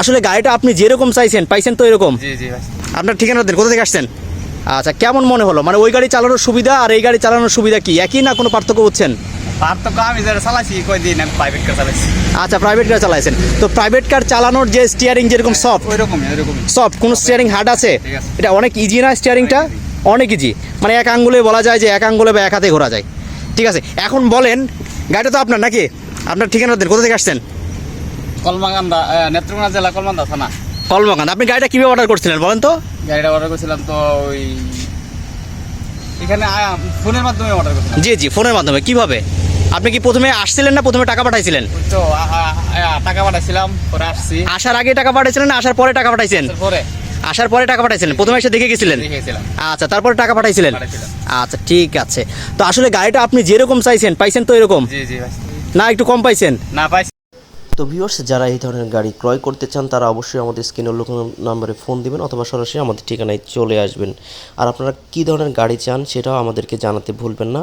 আসলে গাড়িটা আপনি যেরকম চাইছেন পাইছেন তো এরকম? আপনার ঠিকানা দেন কোথা থেকে আসছেন? আচ্ছা কেমন মনে হলো? মানে ওই গাড়ি চালানোর সুবিধা আর এই গাড়ি চালানোর সুবিধা কি? একই না কোনো পার্থক্য বুঝছেন পার্থক্য আমি যারা চালাইছি কয়দিন আমি প্রাইভেট কার চালাইছি। আচ্ছা প্রাইভেট কার চালাইছেন। তো প্রাইভেট কার চালানোর যে স্টিয়ারিং যেরকম সফট সফট কোনো স্টিয়ারিং হার্ড আছে? আছে। এটা অনেক ইজি না স্টিয়ারিংটা অনেক ইজি মানে এক আঙ্গুলে বলা যায় যে এক আঙ্গুলে বা এক হাতে ঘোরা যায়। ঠিক আছে এখন বলেন গাড়িটা তো আপনার নাকি? আপনার ঠিকানা দেন কোথা থেকে আসছেন? কলমাকান্দা নেত্রকোনা জেলা কলমান্দা থানা। কলমকান আপনি গাড়িটা কীভাবে অর্ডার করছিলেন বলেন তো? গাড়িটা অর্ডার করেছিলাম তো ওই এখানে ফোনের মাধ্যমে অর্ডার করেছিলাম। জি জি ফোনের মাধ্যমে কীভাবে? আপনি কি প্রথমে আসছিলেন না প্রথমে টাকা পাঠাইছিলেন? তো টাকা পাঠাইছিলাম পরে আসছি। আসার আগে টাকা পাঠাইছিলেন না আসার পরে টাকা পাঠাইছেন? পরে। আসার পরে টাকা পাঠাইছিলেন প্রথমে এসে দেখে গেছিলেন? দেখেছিলাম। আচ্ছা তারপরে টাকা পাঠাইছিলেন? আচ্ছা ঠিক আছে। তো আসলে গাড়িটা আপনি যেরকম চাইছেন পাইছেন তো এরকম? জি জি না একটু কম পাইছেন? না পাইছি তো ভিউয়ার্স যারা এই ধরনের গাড়ি ক্রয় করতে চান, তারা অবশ্যই আমাদের স্ক্রিনের লোক নাম্বারে ফোন দিবেন অথবা সরাসরি আমাদের ঠিকানায় চলে আসবেন। আর আপনারা কী ধরনের গাড়ি চান, সেটাও আমাদেরকে জানাতে ভুলবেন না।